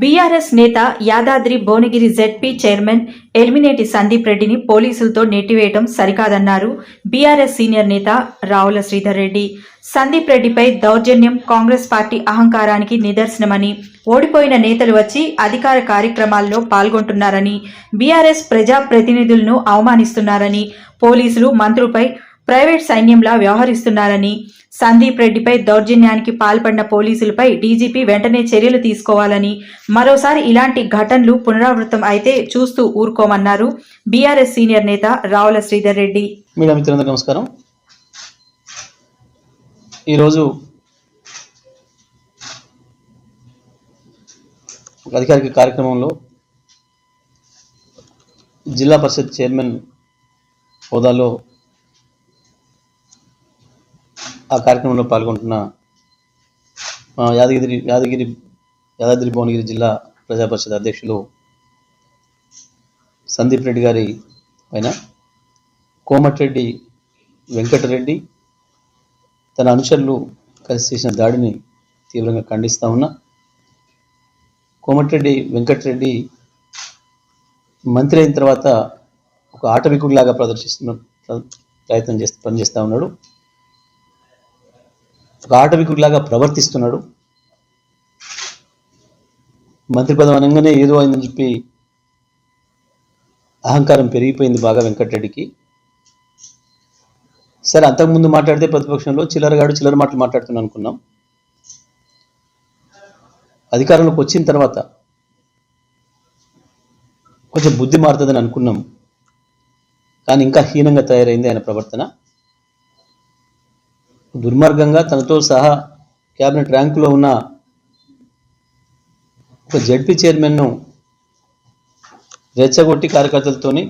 BRS నేత Yadadri Bhuvanagiri ZP chairman Elimineti Sandeep రెడ్డిని పోలీసులతో నెట్టివేయడం సరికాదన్నారు బీఆర్ఎస్ సీనియర్ నేత రావుల శ్రీధర్ రెడ్డి. సందీప్ రెడ్డిపై దౌర్జన్యం కాంగ్రెస్ పార్టీ అహంకారానికి నిదర్శనమని ఓడిపోయిన నేతలు వచ్చి అధికార కార్యక్రమాల్లో పాల్గొంటున్నారని బీఆర్ఎస్ ప్రజా ప్రతినిధులను అవమానిస్తున్నారని పోలీసులు మంత్రులపై ప్రైవేట్ సైన్యంలా వ్యవహరిస్తున్నారని సందీప్ రెడ్డిపై దౌర్జన్యానికి పాల్పడిన పోలీసులపై డీజీపీ వెంటనే చర్యలు తీసుకోవాలని మరోసారి ఇలాంటి ఘటనలు పునరావృతం అయితే చూస్తూ ఊరుకోమన్నారు బీఆర్ఎస్ సీనియర్ నేత రావుల శ్రీధర్ రెడ్డి. మీడియా నమస్కారం. ఈరోజు ఒక అధికారిక కార్యక్రమంలో జిల్లా పరిషత్ చైర్మన్ హోదాలో ఆ కార్యక్రమంలో పాల్గొంటున్న మా యాదగిరి యాదగిరి యాదాద్రి భువనగిరి జిల్లా ప్రజా పరిషత్ అధ్యక్షులు సందీప్ రెడ్డి గారి పైన కోమటిరెడ్డి వెంకటరెడ్డి తన అనుచరులు కలిసి చేసిన దాడిని తీవ్రంగా ఖండిస్తా ఉన్నా కోమటిరెడ్డి వెంకటరెడ్డి మంత్రి అయిన తర్వాత ఒక ఆటవికుడిలాగా ప్రదర్శిస్తున్న ప్ర- ప్రయత్నం చేస్తూ పనిచేస్తూ ఉన్నాడు. ఒక ఆటవికుడిలాగా ప్రవర్తిస్తున్నాడు. మంత్రి పదం అనగానే ఏదో అయిందని చెప్పి అహంకారం పెరిగిపోయింది బాగా వెంకటరెడ్డికి. సరే అంతకుముందు మాట్లాడితే ప్రతిపక్షంలో చిల్లరగాడు చిల్లర మాటలు మాట్లాడుతున్నాను అనుకున్నాం. అధికారంలోకి వచ్చిన తర్వాత కొంచెం బుద్ధి మారుతుందని అనుకున్నాం. కానీ ఇంకా హీనంగా తయారైంది ఆయన ప్రవర్తన. దుర్మార్గంగా తనతో సహా క్యాబినెట్ ర్యాంకులో ఉన్న ఒక జడ్పీ చైర్మన్ను రెచ్చగొట్టి కార్యకర్తలతోని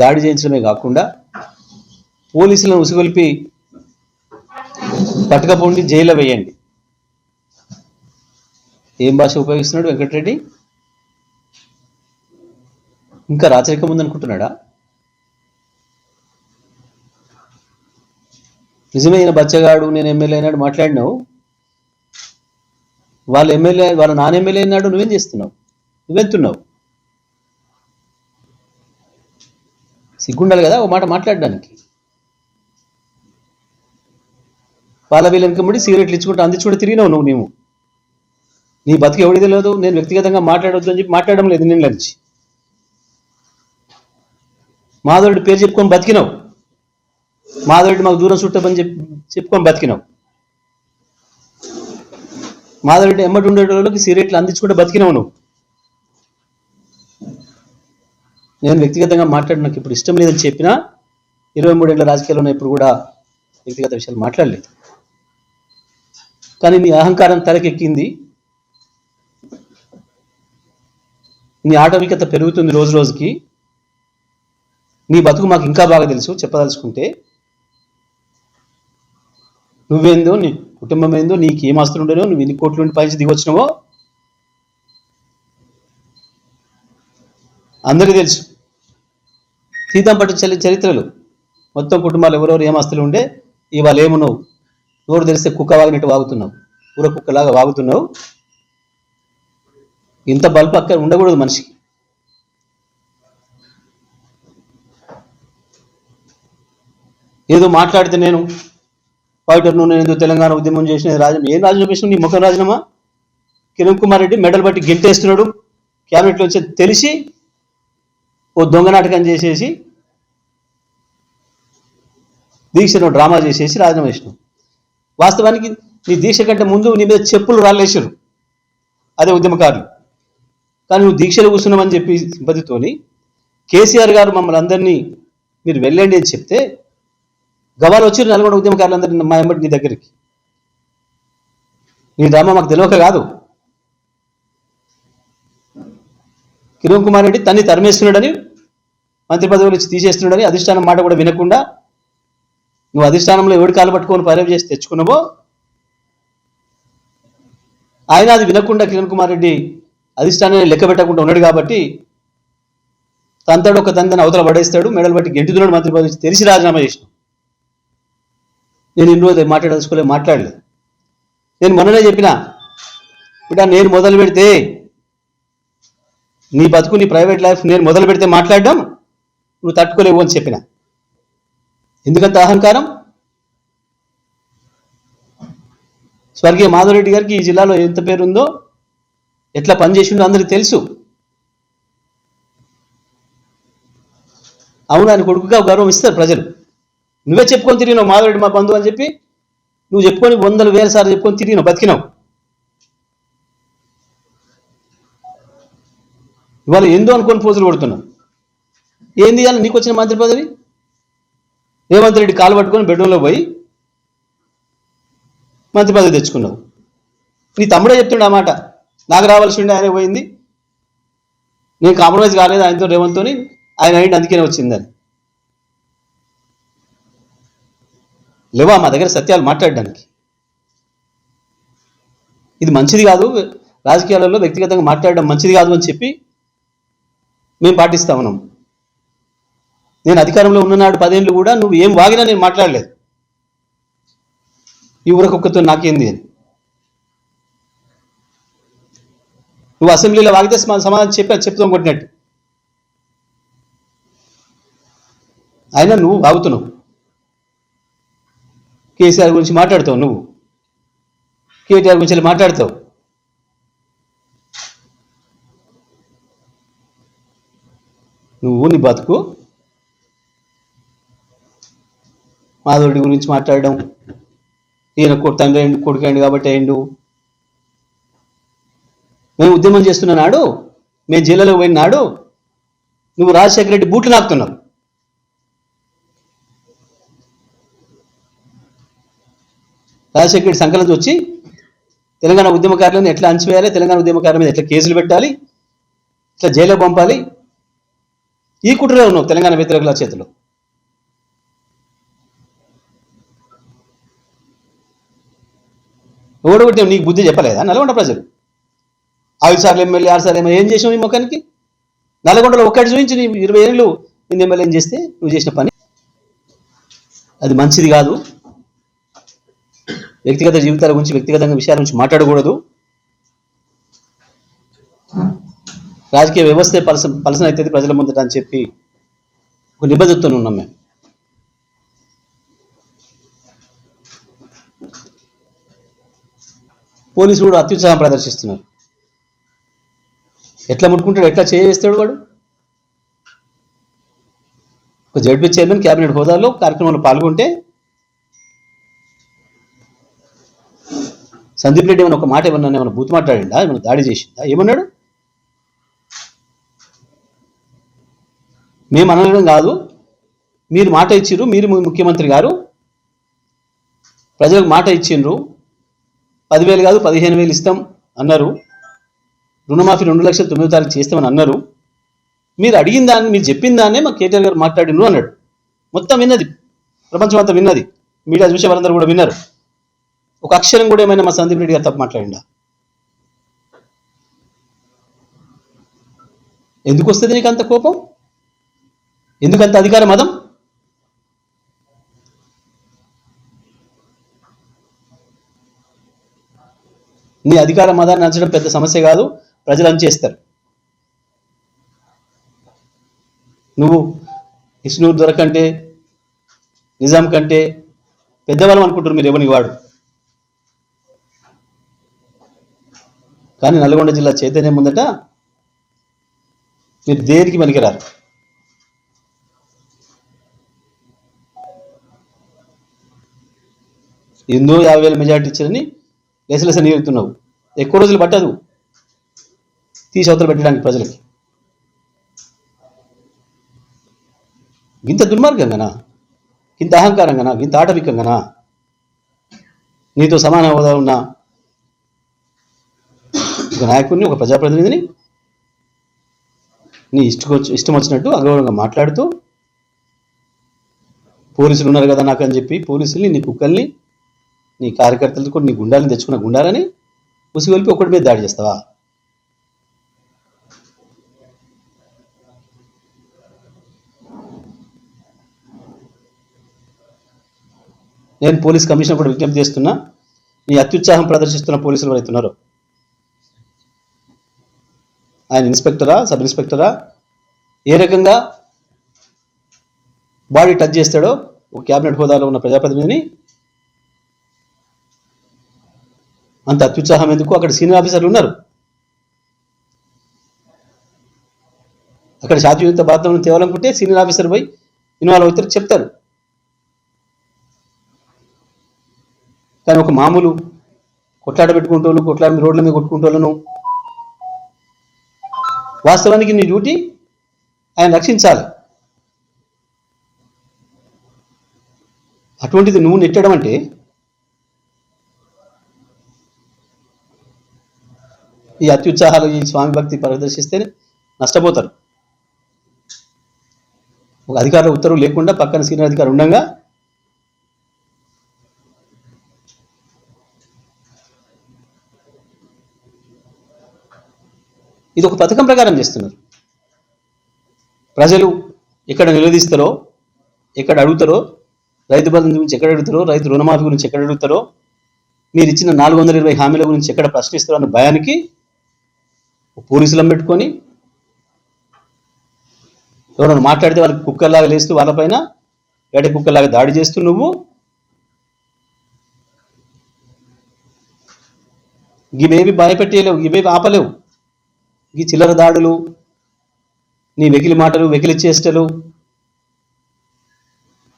దాడి చేయించడమే కాకుండా పోలీసులను ఉసిగొలిపి పట్టుకపోండి జైల్లో వేయండి. ఏం భాష ఉపయోగిస్తున్నాడు వెంకటరెడ్డి? ఇంకా రాచరికం ఉందనుకుంటున్నాడా? నిజమైన బచ్చగాడు నేను ఎమ్మెల్యే అయినాడు మాట్లాడినావు. వాళ్ళ ఎమ్మెల్యే వాళ్ళ నాన్న ఎమ్మెల్యే అయినాడు నువ్వేం చేస్తున్నావు? నువ్వెంతున్నావు? సిగ్గుండాలి కదా ఓ మాట మాట్లాడడానికి. వాళ్ళ వీళ్ళ వెనకబడి సిగరెట్లు ఇచ్చుకుంటూ అందించుకుంటూ తిరిగినావు నువ్వు నీవు. నీ బతుకు ఎవడి తెలియదు నేను వ్యక్తిగతంగా మాట్లాడొద్దు అని చెప్పి మాట్లాడడం లేదు నేను నుంచి. మాధవుడి పేరు చెప్పుకొని బతికినావు. మాధవుడి మాకు దూరం చుట్టమని చెప్పి చెప్పుకొని బతికినాం. మాధవుడి ఎమ్మటి ఉండేటోళ్ళకి సిగరెట్లు అందించుకుంటే బతికినావు నువ్వు. నేను వ్యక్తిగతంగా మాట్లాడి నాకు ఇప్పుడు ఇష్టం లేదని చెప్పినా ఇరవై మూడేళ్ళ రాజకీయాల్లో ఉన్న ఇప్పుడు కూడా వ్యక్తిగత విషయాలు మాట్లాడలేదు. కానీ నీ అహంకారం తలకెక్కింది. నీ ఆటవికత పెరుగుతుంది రోజు రోజుకి. నీ బతుకు మాకు ఇంకా బాగా తెలుసు చెప్పదలుచుకుంటే. నువ్వేందో నీ కుటుంబం ఏందో నీకు ఏం ఆస్తులు ఉండేనో నువ్వు ఎన్ని కోట్ల నుండి పైకి దిగొచ్చినావో అందరికీ తెలుసు. సీతం పట్టు చరి చరిత్రలు. మొత్తం కుటుంబాలు ఎవరెవరు ఏం ఆస్తులు ఉండే ఇవాళ ఏమున్నావు? నోరు తెలిస్తే కుక్క వాగినట్టు వాగుతున్నావు. ఊర కుక్కలాగా వాగుతున్నావు. ఇంత బల్బు అక్కడ ఉండకూడదు మనిషికి. ఏదో మాట్లాడితే నేను ఫైటర్ నేను ఏదో తెలంగాణ ఉద్యమం చేసిన రాజం ఏం రాజీనామా చేసిన నీ ముఖం రాజీనామా కిరణ్ కుమార్ రెడ్డి మెడల్ బట్టి గెంటేస్తున్నాడు క్యాబినెట్లో వచ్చి తెలిసి ఓ దొంగ నాటకం చేసేసి దీక్షను డ్రామా చేసేసి రాజీనామా చేసినావు. వాస్తవానికి నీ దీక్ష కంటే ముందు నీ మీద చెప్పులు రాళ్ళేసారు అదే ఉద్యమకారులు. కానీ నువ్వు దీక్షలు కూర్చున్నామని చెప్పి సింపతితోని కేసీఆర్ గారు మమ్మల్ని అందరినీ మీరు వెళ్ళండి అని చెప్తే గవాలు వచ్చి నల్గొండ ఉద్యమకారులందరూ మా ఎంబటి నీ దగ్గరికి. నీ డ్రామా మాకు తెలియక కాదు. కిరణ్ కుమార్ రెడ్డి తన్ని తరిమేస్తున్నాడని మంత్రి పదవులు ఇచ్చి తీసేస్తున్నాడని అధిష్టానం మాట కూడా వినకుండా నువ్వు అధిష్టానంలో ఎవడి కాలు పట్టుకొని పరేవ్ చేసి తెచ్చుకున్నావో ఆయన అది వినకుండా కిరణ్ కుమార్ రెడ్డి అధిష్టానాన్ని లెక్క పెట్టకుండా ఉన్నాడు కాబట్టి తంతాడు ఒక తంతని అవతల పడేస్తాడు మెడలు బట్టి గెంటుతున్నాడు మంత్రి పదవి తెలిసి రాజీనామా చేసిన నేను ఇన్ని రోజులు మాట్లాడదలుచుకోలే మాట్లాడలేదు. నేను మొన్ననే చెప్పిన బిడ్డ నేను మొదలు పెడితే నీ బతుకు నీ ప్రైవేట్ లైఫ్ నేను మొదలు పెడితే మాట్లాడడం నువ్వు తట్టుకోలేవు అని చెప్పిన. ఎందుకంత అహంకారం? స్వర్గీయ మాధవరెడ్డి గారికి ఈ జిల్లాలో ఎంత పేరు ఉందో ఎట్లా పనిచేసిండో అందరికి తెలుసు. అవును ఆయన కొడుకుగా గౌరవం ఇస్తారు ప్రజలు. నువ్వే చెప్పుకొని తిరిగినావు మాధవరెడ్డి మా బంధువు అని చెప్పి. నువ్వు చెప్పుకొని వందలు వేల సార్లు చెప్పుకొని తిరిగినావు బతికినావు. ఇవాళ ఏందో అనుకొని పోజులు కొడుతున్నావు. ఏంది ఇవాళ నీకు వచ్చిన మంత్రి పదవి? రేవంత్ రెడ్డి కాలు పట్టుకొని బెడ్రూమ్లో పోయి మంత్రి పదవి తెచ్చుకున్నావు. నీ తమ్ముడే చెప్తుండే ఆ మాట. నాకు రావాల్సి ఉండే ఆయన పోయింది. నేను కాంప్రమైజ్ కాలేదు ఆయనతో రేవంత్తోని. ఆయన అయింది అందుకనే వచ్చిందని. లేవా మా దగ్గర సత్యాలు మాట్లాడడానికి? ఇది మంచిది కాదు రాజకీయాలలో వ్యక్తిగతంగా మాట్లాడడం మంచిది కాదు అని చెప్పి మేము పాటిస్తా ఉన్నాం. నేను అధికారంలో ఉన్ననాడు పదేళ్ళు కూడా నువ్వు ఏం వాగినా నేను మాట్లాడలేదు. ఈ ఊరకొక్కతో నాకేంది అని. నువ్వు అసెంబ్లీలో వాగితే సమాధానం చెప్పి అది చెప్తాం కొట్టినట్టు. అయినా నువ్వు వాగుతున్నావు. కేసీఆర్ గురించి మాట్లాడతావు నువ్వు? కేటీఆర్ గురించి వెళ్ళి మాట్లాడతావు? నువ్వు నీ బతుకు. మాధవుడి గురించి మాట్లాడడం. ఈయన తండ్రి అయిండు కొడుకు అయిండు కాబట్టి అయిండు. మేము ఉద్యమం చేస్తున్న నాడు మేము జైలులో పోయిన నాడు నువ్వు రాజశేఖర రెడ్డి బూట్లు నాకుతున్నావు. రాజశేఖర రెడ్డి సంకలనం వచ్చి తెలంగాణ ఉద్యమకారులను ఎట్లా అంచివేయాలి తెలంగాణ ఉద్యమకారుల మీద ఎట్లా కేసులు పెట్టాలి ఇట్లా జైల్లో పంపాలి? ఈ కుట్రలో ఉన్నావు తెలంగాణ వ్యతిరేకుల చేతిలో. ఓడగొట్టి నీకు బుద్ధి చెప్పలేదా? నల్గొండ ప్రజలు. ఐదు సార్లు ఎమ్మెల్యే ఆరు సార్లు ఎమ్మెల్యే ఏం చేసావు ఈ ముఖానికి? నల్గొండలో ఒక్కటి చూపించి నీ ఇరవై ఏళ్ళు నేను ఎమ్మెల్యే ఏం చేస్తే నువ్వు చేసిన పని. అది మంచిది కాదు. వ్యక్తిగత జీవితాల గురించి వ్యక్తిగతంగా విషయాల గురించి మాట్లాడకూడదు. రాజకీయ వ్యవస్థ పలస పలసన అవుతుంది ప్రజల ముందట అని చెప్పి ఒక నిబద్ధతతో ఉన్నాం మేము. పోలీసులు కూడా అత్యుత్సాహం ప్రదర్శిస్తున్నారు. ఎట్లా ముట్టుకుంటాడు ఎట్లా చేస్తాడు వాడు? ఒక జడ్పీ చైర్మన్ క్యాబినెట్ హోదాలో కార్యక్రమంలో పాల్గొంటే సందీప్ రెడ్డి ఏమైనా ఒక మాట ఏమన్నా ఏమైనా బూత్ మాట్లాడిందా ఏమైనా దాడి చేసిందా? ఏమన్నాడు? మేము అనడం కాదు. మీరు మాట ఇచ్చిర్రు. మీరు ముఖ్యమంత్రి గారు. ప్రజలకు మాట ఇచ్చిండ్రు పదివేలు కాదు పదిహేను వేలు ఇస్తాం అన్నారు. రుణమాఫీ రెండు లక్షల తొమ్మిది తారీఖు చేస్తామని అన్నారు. మీరు అడిగిన దాన్ని మీరు చెప్పిన దాన్నే మా కేటీఆర్ గారు మాట్లాడిండ్రు అన్నాడు. మొత్తం విన్నది. ప్రపంచం అంతా విన్నది. మీడియా చూసే వారందరూ కూడా విన్నారు. ఒక అక్షరం కూడా ఏమైనా మా సందీప్ రెడ్డి గారు తప్పు మాట్లాడిందా ఎందుకు వస్తుంది నీకు అంత కోపం? ఎందుకంత అధికార మదం నీ అధికార మదాన్ని నచ్చడం పెద్ద సమస్య కాదు ప్రజలు అంచేస్తారు నువ్వు ఇష్నూరు దొరకంటే నిజాం కంటే పెద్దవాళ్ళం అనుకుంటారు మీరు ఎవరిని వాడు? కానీ నల్గొండ జిల్లా చైతన్యం ఉందట. మీరు దేనికి పనికిరారు? ఎందుకు యాభై వేల మెజార్టీ ఇచ్చారని లెసలెస నీరుతున్నావు ఎక్కువ రోజులు పట్టదు తీసి అవతలు పెట్టడానికి ప్రజలకి. ఇంత దుర్మార్గంగానా? ఇంత అహంకారంగానా? ఇంత ఆటవికంగానా నీతో సమాన హోదా ఉన్న ఒక నాయకుడిని ఒక ప్రజాప్రతినిధిని నీ ఇష్టం ఇష్టం వచ్చినట్టు అగౌరవంగా మాట్లాడుతూ పోలీసులు ఉన్నారు కదా నాకు అని చెప్పి పోలీసుల్ని నీ కుక్కల్ని నీ కార్యకర్తలతో కూడా నీ గుండాలని తెచ్చుకున్న గుండాలని ఉసిగొలిపి ఒకటి మీద దాడి చేస్తావా? నేను పోలీస్ కమిషనర్ కూడా విజ్ఞప్తి చేస్తున్నా నీ అత్యుత్సాహం ప్రదర్శిస్తున్న పోలీసులు ఎవరైతే ఉన్నారో ఆయన ఇన్స్పెక్టరా సబ్ ఇన్స్పెక్టరా? ఏ రకంగా బాడీ టచ్ చేస్తాడో ఒక క్యాబినెట్ హోదాలో ఉన్న ప్రజాప్రతినిధిని అంత అత్యుత్సాహం ఎందుకు? అక్కడ సీనియర్ ఆఫీసర్లు ఉన్నారు. అక్కడ శాంతియుత బాధ్యతను తేవాలనుకుంటే సీనియర్ ఆఫీసర్ పోయి ఇన్వాల్వ్ అవుతారు చెప్తారు. కానీ ఒక మామూలు కొట్లాడ పెట్టుకుంటోళ్ళు కొట్లాట రోడ్ల మీద కొట్టుకుంటూ వాస్తవానికి నీ డ్యూటీ ఆయన రక్షించాలి. అటువంటిది నువ్వు నెట్టడం అంటే ఈ అత్యుత్సాహాలు ఈ స్వామి భక్తి ప్రదర్శిస్తే నష్టపోతారు. ఒక అధికారుల ఉత్తర్వు లేకుండా పక్కన సీనియర్ అధికారి ఉండగా ఇది ఒక పథకం ప్రకారం చేస్తున్నారు. ప్రజలు ఎక్కడ నిలదీస్తారో ఎక్కడ అడుగుతారో రైతు బంధు గురించి ఎక్కడ అడుగుతారో రైతు రుణమాఫీ గురించి ఎక్కడ అడుగుతారో మీరు ఇచ్చిన నాలుగు వందల ఇరవై హామీల గురించి ఎక్కడ ప్రశ్నిస్తారో అన్న భయానికి పోలీసులను పెట్టుకొని ఎవరైనా మాట్లాడితే వాళ్ళకి కుక్కల్లాగా లేస్తూ వాళ్ళపైన వేట కుక్కలాగా దాడి చేస్తూ నువ్వు ఇవేవి భయపెట్టేయలేవు ఇవేవి ఆపలేవు. ఈ చిల్లర దాడులు నీ వెకిలి మాటలు వెకిలి చేష్టలు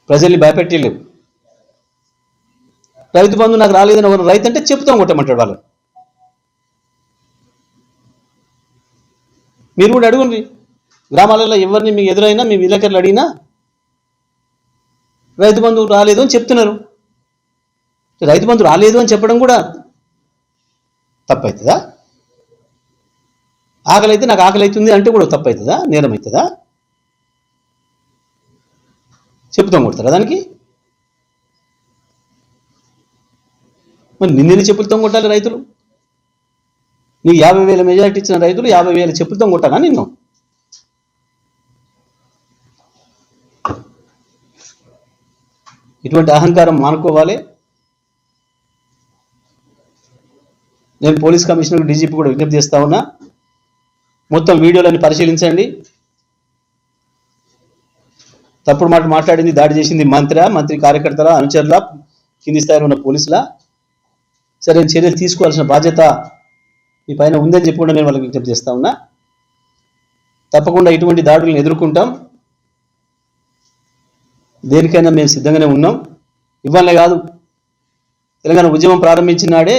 ప్రజల్ని భయపెట్టలేవు. రైతు బంధు నాకు రాలేదని ఒక రైతు అంటే చెప్తాం కొట్టమంటాడు వాళ్ళు. మీరు కూడా అడుగుండి గ్రామాలలో ఎవరిని మీకు ఎదురైనా మీ విలేకరులు అడిగినా రైతు బంధు రాలేదు అని చెప్తున్నారు. రైతు బంధు రాలేదు అని చెప్పడం కూడా తప్పవుతుందా ఆకలి అయితే నాకు ఆకలి అవుతుంది అంటే కూడా తప్పు అవుతుందా నేరం అవుతుందా చెప్తాం కొడతారా దానికి? మరి నిన్నెన్ని చెప్పులతో కొట్టాలి రైతులు? నీ యాభై వేల మెజారిటీ ఇచ్చిన రైతులు యాభై వేల చెప్పులతో కొట్టాలా నిన్ను? ఇటువంటి అహంకారం మానుకోవాలి. నేను పోలీస్ కమిషనర్ డీజీపీ కూడా విజ్ఞప్తి చేస్తా ఉన్నా. మొత్తం వీడియోలను పరిశీలించండి. తప్పుడు మాట మాట్లాడింది దాడి చేసింది మంత్రి మంత్రి కార్యకర్తల అనుచరుల కింది స్థాయిలో ఉన్న పోలీసుల. సరైన చర్యలు తీసుకోవాల్సిన బాధ్యత మీ పైన ఉందని చెప్పి కూడా నేను వాళ్ళకి విజ్ఞప్తి చేస్తా ఉన్నా. తప్పకుండా ఇటువంటి దాడులను ఎదుర్కొంటాం. దేనికైనా మేము సిద్ధంగానే ఉన్నాం. ఇవ్వాలే కాదు తెలంగాణ ఉద్యమం ప్రారంభించిన నాడే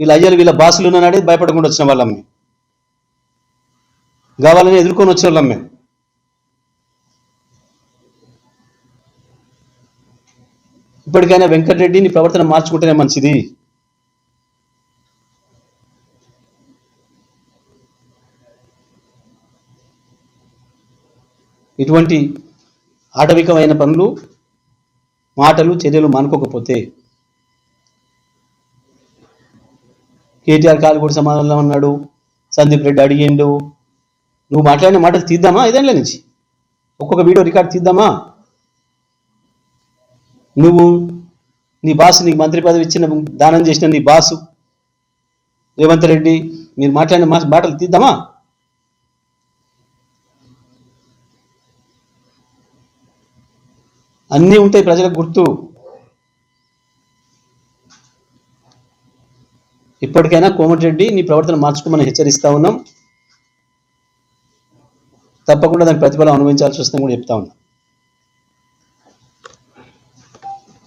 వీళ్ళ అయ్యారు వీళ్ళ బాసులు ఉన్న నాడే భయపడకుండా వచ్చిన వాళ్ళం. మేము కావాలని ఎదుర్కొని వచ్చిన వాళ్ళం మేము. ఇప్పటికైనా వెంకటరెడ్డి నీ ప్రవర్తన మార్చుకుంటేనే మంచిది. ఇటువంటి ఆటవికమైన పనులు మాటలు చర్యలు మానుకోకపోతే కేటీఆర్ కాలు కూడా సమాధానంలో ఉన్నాడు సందీప్ రెడ్డి అడిగిండు నువ్వు మాట్లాడిన మాటలు తీద్దామా? ఏదైనా నుంచి. ఒక్కొక్క వీడియో రికార్డ్ తీద్దామా? నువ్వు నీ బాసు నీకు మంత్రి పదవి ఇచ్చిన దానం చేసిన నీ బాసు రేవంత్ రెడ్డి మీరు మాట్లాడిన మా మాటలు తీద్దామా? అన్నీ ఉంటాయి ప్రజలకు గుర్తు. ఇప్పటికైనా కోమటిరెడ్డి నీ ప్రవర్తన మార్చుకోమని హెచ్చరిస్తా ఉన్నాం. తప్పకుండా దానికి ప్రతిఫలం అనుభవించాల్సి వస్తుందని కూడా చెప్తా ఉన్నా.